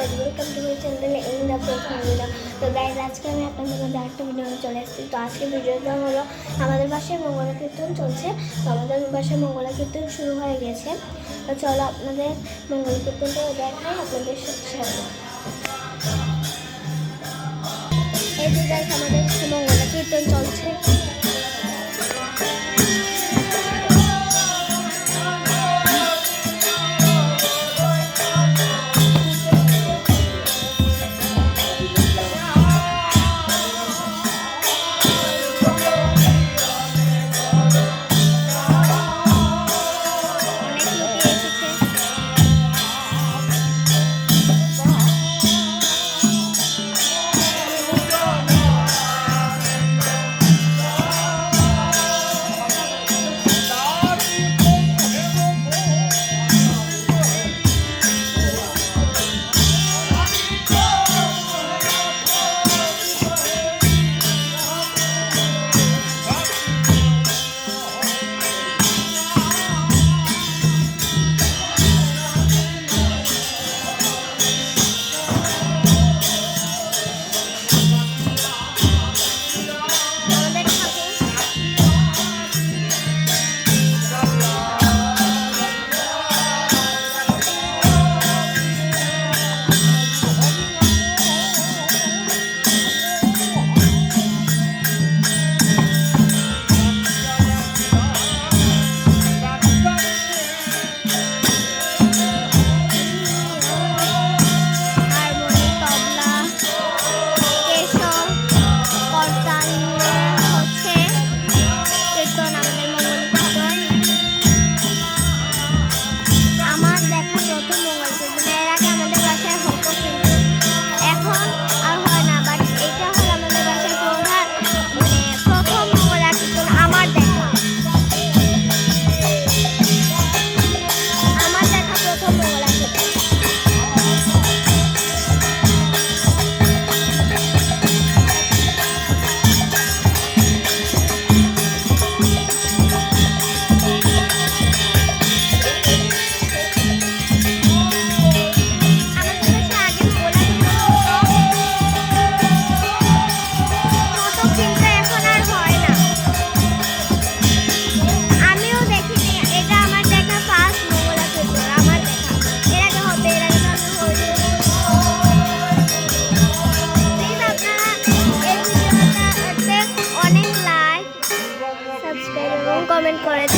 Guys welcome to my channel এই না প্রথম তো গাইজ আজকে আমি আপনাদের মধ্যে আরেকটা ভিডিও চলে এসেছি। তো আজকে ভিডিওটা হলো আমাদের বাসায় মঙ্গলা কীর্তন চলছে। তো আমাদের বাসায় মঙ্গলা কীর্তন শুরু হয়ে গেছে। তো চলো আপনাদের মঙ্গল কীর্তনটা দেখাই আপনাদের সাথে এই তো গাইজ আমাদের মঙ্গলা কীর্তন চলছে। কমেন্ট করে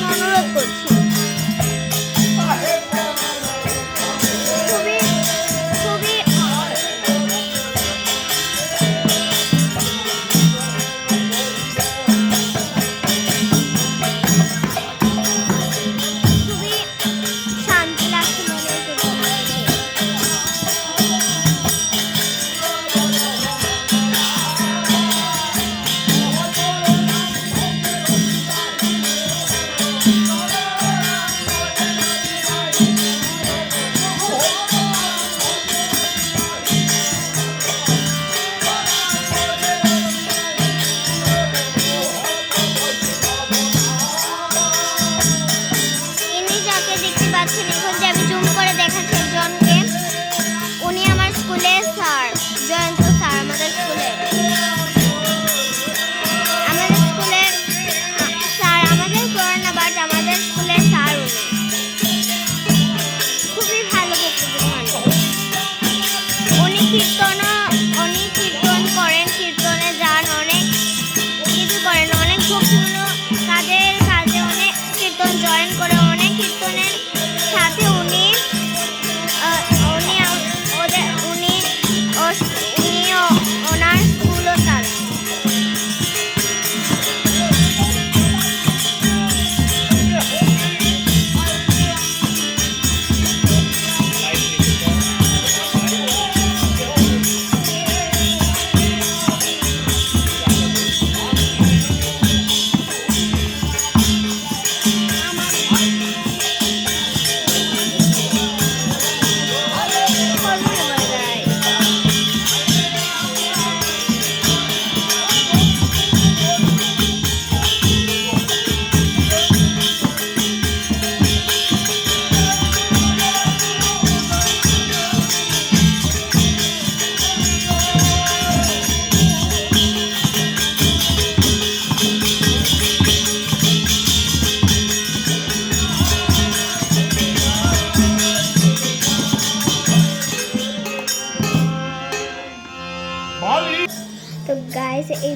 那妈的口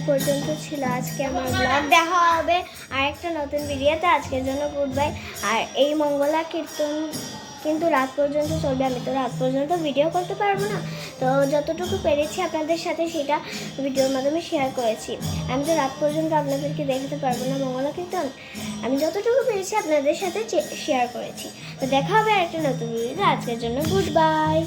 পর্যন্ত ছিল আজকে আমার ব্লগ দেখা হবে আর একটা নতুন ভিডিওতে আজকের জন্য গুড বাই আর এই মঙ্গলা কীর্তন কিন্তু রাত পর্যন্ত চলবে। আমি তো রাত পর্যন্ত ভিডিও করতে পারব না। তো যতটুকু পেরেছি আপনাদের সাথে সেটা ভিডিওর মাধ্যমে শেয়ার করেছি। আমি তো রাত পর্যন্ত আপনাদেরকে দেখাতে পারব না মঙ্গলা কীর্তন। আমি যতটুকু পেরেছি আপনাদের সাথে শেয়ার করেছি। তো দেখা হবে একটা নতুন ভিডিওতে আজকের জন্য গুড বাই